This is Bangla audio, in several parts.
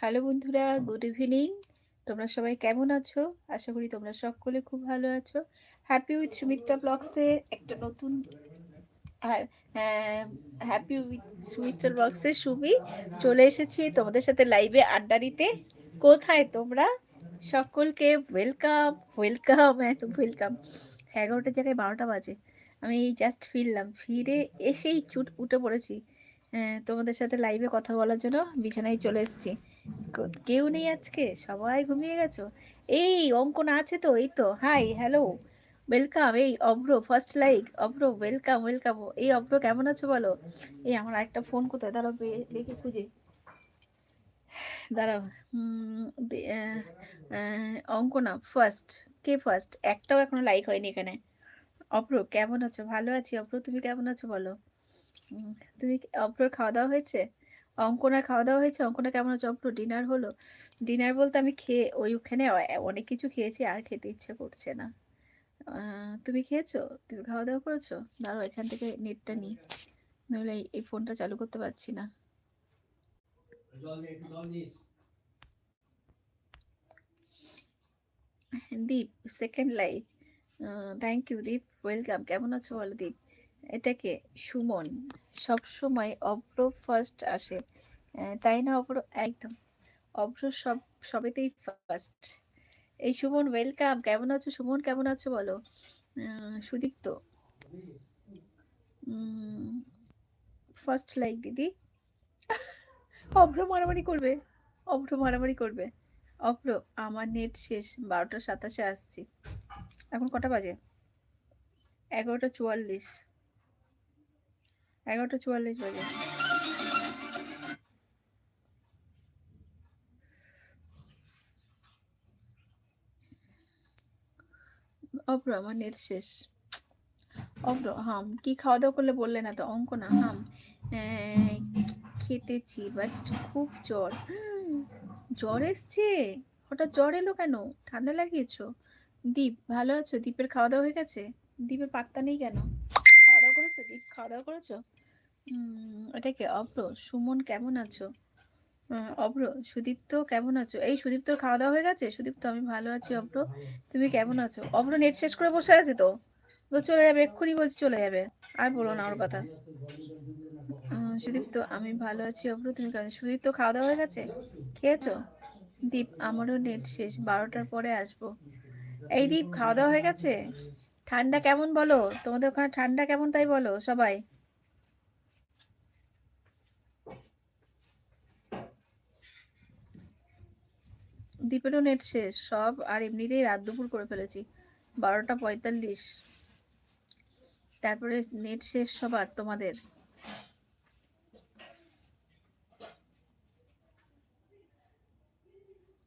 হ্যালো বন্ধুরা, গুড ইভিনিং। তোমরা সবাই কেমন আছো? আশা করি তোমরা সকলে খুব ভালো আছো। হ্যাপি উইথ সুমিত্রা ব্লগসের একটা নতুন হ্যাপি উইথ সুমিত্রা ব্লগসের সুমি চলে এসেছি তোমাদের সাথে লাইভে আড্ডা দিতে। কোথায় তোমরা? সকলকে ওয়েলকাম ওয়েলকাম অ্যান্ড ওয়েলকাম এগারোটার জায়গায় বারোটা বাজে। আমি জাস্ট ফিরলাম। ফিরে এসেই চুট উঠে পড়েছি। তোমাদের সাথে লাইভে কথা বলার জন্য বিছানায় চলে এসেছি। কেউ নেই আজকে, সবাই ঘুমিয়ে গেছো? এই, অঙ্কন আছে তো, এই তো হাই হ্যালো ওয়েলকাম এই Abhra first like Abhra welcome welcome এই অব্র কেমন আছো বলো? এই আমার একটা ফোন কোথায়? দাঁড়াও দেখে, খুঁজে। দাঁড়াও অঙ্কনা ফার্স্ট কে ফার্স্ট একটাও এখনও লাইক হয়নি এখানে। অপ্র কেমন আছো? ভালো আছি অপ্র তুমি কেমন আছো বলো? তুমি অপ্রর খাওয়া দাওয়া হয়েছে? অঙ্কনার খাওয়া দাওয়া হয়েছে? অঙ্কনা কেমন আছে? অপ্র, ডিনার হলো? ডিনার বলতে আমি খেয়ে ওইখানে অনেক কিছু খেয়েছি, আর খেতে ইচ্ছে করছে না। তুমি খেয়েছো? তুমি খাওয়া দাওয়া করেছ? দাঁড়াও, এখান থেকে নেটটা নিই। নইলে এই ফোনটা চালু করতে পারছি না। Deep second life thank you Deep. Welcome কেমন আছো বলো দীপ? এটাকে সুমন সব সময় অভ্র ফার্স্ট আসে। তাই না অভ্র? একদম। অভ্র সব, সবেতেই ফার্স্ট এই সুমন ওয়েলকাম কেমন আছো সুমন? কেমন আছো বলো? সুদীপ্ত। ফার্স্ট লাইক দিদি। অভ্র মারামারি করবে। অভ্র মারামারি করবে। অভ্র, আমার নেট শেষ। বারোটা সাতাশে আসছি। এখন কটা বাজে? এগারোটা চুয়াল্লিশ। এগারোটা চুয়াল্লিশ বাজে। অব্র, আমার নেট শেষ। অব্র, হাম, কি খাওয়া দাওয়া করলে বললে না তো? অঙ্ক না, হাম। খেতেছি বাট খুব জ্বর। জ্বর এসছে? হঠাৎ জ্বর এলো কেন? ঠান্ডা লাগিয়েছ? দীপ, ভালো আছো? দীপের খাওয়া দাওয়া হয়ে গেছে? দীপের পাত্তা নেই কেন? খাওয়া দাওয়া করেছ? দীপ খাওয়া দাওয়া করেছ? এটা কে অব্র? সুমন কেমন আছো? অব্র, সুদীপ্ত কেমন আছো? এই সুদীপ্তর খাওয়া দাওয়া হয়ে গেছে? সুদীপ্ত, আমি ভালো আছি, অব্র। তুমি কেমন আছো? অব্র নেট শেষ করে বসে আছে তো? তো চলে যাবে, এক্ষুনি বলছি চলে যাবে। আর বলো না ওর কথা। সুদীপ্ত, আমি ভালো আছি, অব্র। তুমি কেমন? সুদীপ্ত খাওয়া দাওয়া হয়ে গেছে? খেয়েছো? দীপ, আমারও নেট শেষ। বারোটার পরে আসব। এই দীপ খাওয়া দাওয়া হয়ে গেছে? ঠান্ডা কেমন বলো? তোমাদের ওখানে ঠান্ডা কেমন তাই বলো, সবাই। দ্বীপেরও নেট শেষ, সব আর এমনিতেই রাত দুপুর করে ফেলেছি। বারোটা পঁয়তাল্লিশ। তারপরে নেট শেষ সবার তোমাদের।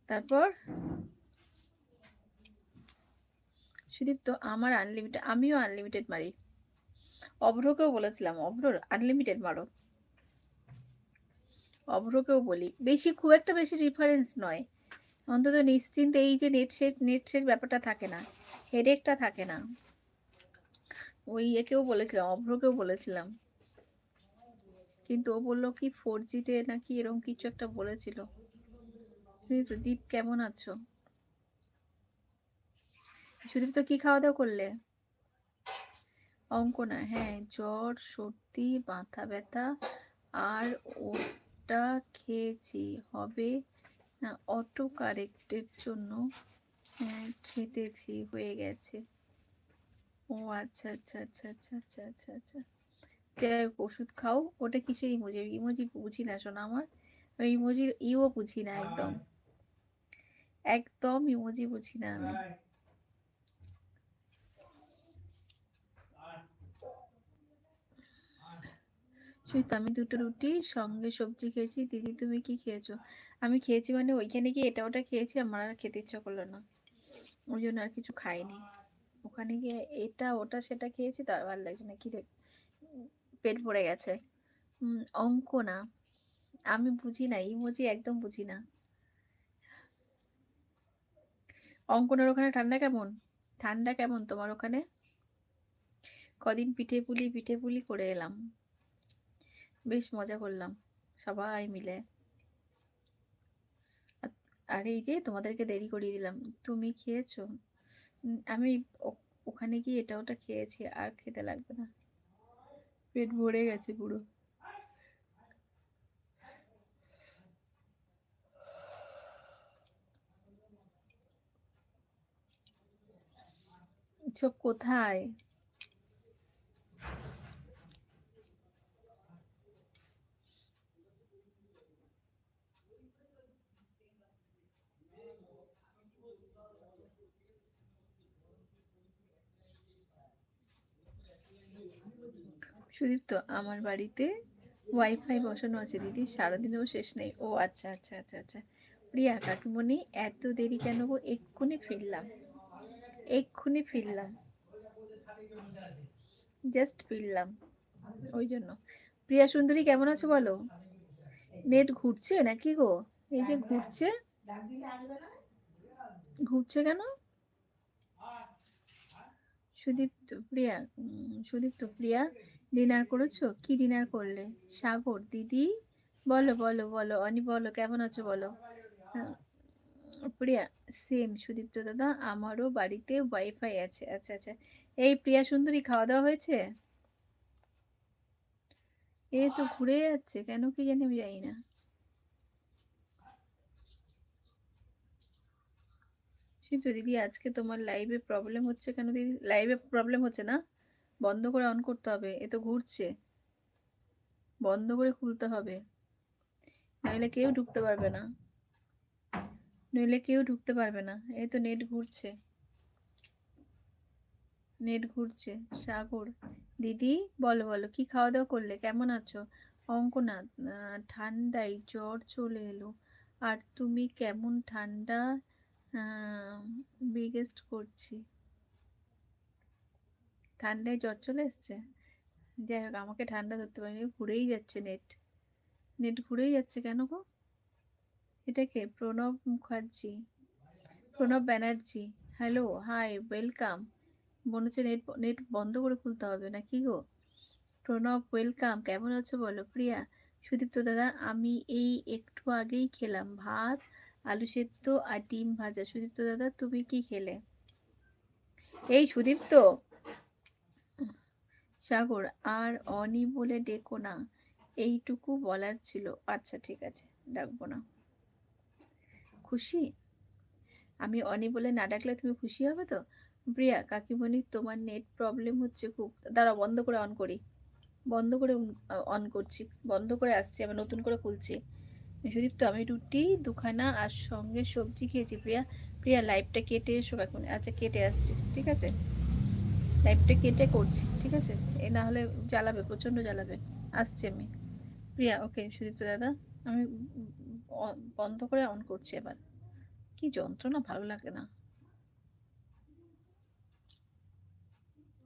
তারপর? সুদীপ্ত, আমার আনলিমিটেড আমিও আনলিমিটেড মারি। অভ্রকেও বলেছিলাম, অভ্রর আনলিমিটেড মারো। অভ্রকেও বলি। বেশি, খুব একটা বেশি রিফারেন্স নয়। অন্তত নিশ্চিন্তে এই যে নেট সেট নেট সেট ব্যাপারটা থাকে না হেডেকটা থাকে না। ওই একেও বলেছিলাম, অভ্রকেও বলেছিলাম। কিন্তু ও বলল, কি ফোর জিতে নাকি এরকম কিছু একটা বলেছিল? দীপ কেমন আছো? সুদীপ, তো কি খাওয়া দাওয়া করলে? অঙ্ক না হ্যাঁ জ্বর, সর্দি, মাথা ব্যথা, আর ওটা খেয়েছি। হবে অটো কারেক্টের জন্য খেতেছি, হয়ে গেছে। ও আচ্ছা আচ্ছা আচ্ছা আচ্ছা আচ্ছা আচ্ছা আচ্ছা। যাই হোক, ওষুধ খাও। ওটা কিসের ইমোজি ইমোজি বুঝি না শোনা আমার। আমি ইমোজির ইও বুঝি না একদম। একদম ইমোজি বুঝি না আমি। সুইত আমি দুটো রুটি সঙ্গে সবজি খেয়েছি। দিদি, তুমি কি খেয়েছো? আমি খেয়েছি মানে ওইখানে গিয়ে এটা ওটা খেয়েছি আমার আর খেতে ইচ্ছা করল না। ওই জন্য আর কিছু খাইনি। ওখানে গিয়ে এটা ওটা সেটা খেয়েছি তো আর ভালো লাগছে না কি পেট ভরে গেছে। অঙ্ক না আমি বুঝি না, ইমোজি একদম বুঝি না। অঙ্কনের ওখানে ঠান্ডা কেমন? ঠান্ডা কেমন তোমার ওখানে? কদিন পিঠে পুলি পিঠে পুলি করে এলাম। বেশ মজা করলাম, সবাই মিলে। আর এই যে তোমাদেরকে দেরি করিয়ে দিলাম, তুমি খেয়েছো? আমি ওখানে গিয়ে এটা ওটা খেয়েছি, আর খেতে লাগবে না। পেট ভরে গেছে পুরো। সব কোথায়? সুদীপ্ত আমার বাড়িতে ওয়াইফাই বসানো আছে দিদি, সারাদিনেও শেষ নেই। ও আচ্ছা আচ্ছা আচ্ছা আচ্ছা। প্রিয়া কাকিমণি, এত দেরি কেন গো? এক্ষুনি ফিরলাম। এক্ষুনি ফিরলাম। জাস্ট ফিরলাম। ওই জন্য। প্রিয়া সুন্দরী, কেমন আছো বলো? নেট ঘুরছে নাকি গো? এই যে ঘুরছে। ঘুরছে কেন? সুদীপ্ত, প্রিয়া সুদীপ্ত, প্রিয়া ডিনার করেছ? কি ডিনার করলে? সাগর, দিদি? বলো বলো বলো। অনি, বলো। কেমন আছো, বলো? প্রিয়া সেম সুদীপ্ত দাদা। আমারও বাড়িতে ওয়াইফাই আছে। আচ্ছা আচ্ছা। এই প্রিয়া সুন্দরী, খাওয়া দাওয়া হয়েছে? এ তো ঘুরে যাচ্ছে। কেন কি জানি আমি জানি না। শিব দিদি, আজকে তোমার লাইভে প্রবলেম হচ্ছে কেন, দিদি? লাইভে প্রবলেম হচ্ছে না? বন্ধ করে অন করতে হবে এ তো ঘুরছে। বন্ধ করে খুলতে হবে। নইলে কেউ ঢুকতে পারবে না। নইলে কেউ ঢুকতে পারবে না। এই তো নেট ঘুরছে। নেট ঘুরছে। সাগর দিদি বলো বলো কি খাওয়া দাওয়া করলে? কেমন আছো? অঙ্কনাথ আহ, ঠান্ডায় জ্বর চলে এলো। আর তুমি কেমন ঠান্ডা বিগেস্ট করছি। ঠান্ডায় জ্বর চলে এসছে? যাই হোক, আমাকে ঠান্ডা ধরতে পারিনি, ঘুরেই যাচ্ছে নেট নেট ঘুরেই যাচ্ছে কেন গো? এটা কে? Pranab Mukherjee. Pranab Banerjee. Hello hi welcome মনে হচ্ছে নেট নেট বন্ধ করে খুলতে হবে না কি গো? প্রণব ওয়েলকাম কেমন আছো বলো? প্রিয়া, সুদীপ্ত দাদা, আমি এই একটু আগেই খেলাম ভাত, আলু সেদ্ধ আর ডিম ভাজা। সুদীপ্ত দাদা, তুমি কি খেলে? এই সুদীপ্ত! সাগর, আর অনি বলে ডেকো না। এইটুকু বলার ছিল। আচ্ছা ঠিক আছে, ডাকবো না। খুশি? আমি অনি বলে না ডাকলে তুমি খুশি হবে তো? প্রিয়া, কাকিমণি, তোমার নেট প্রবলেম হচ্ছে খুব। দাঁড়া বন্ধ করে অন করি। বন্ধ করে অন করছি। বন্ধ করে আসছি, আবার নতুন করে খুলছি। সুদীপ্ত, আমি রুটি, দুখানা, আর সঙ্গে সবজি খেয়েছি, প্রিয়া। প্রিয়া, লাইভটা কেটে এসো এখন আচ্ছা কেটে আসছি, ঠিক আছে? লাইভটা কেটে করছি, ঠিক আছে? এ না হলে জ্বালাবে, প্রচণ্ড জ্বালাবে। আসছি আমি। প্রিয়া ওকে সুদীপ্ত দাদা, আমি বন্ধ করে অন করছি এবার। কি যন্ত্রণা, ভালো লাগে না।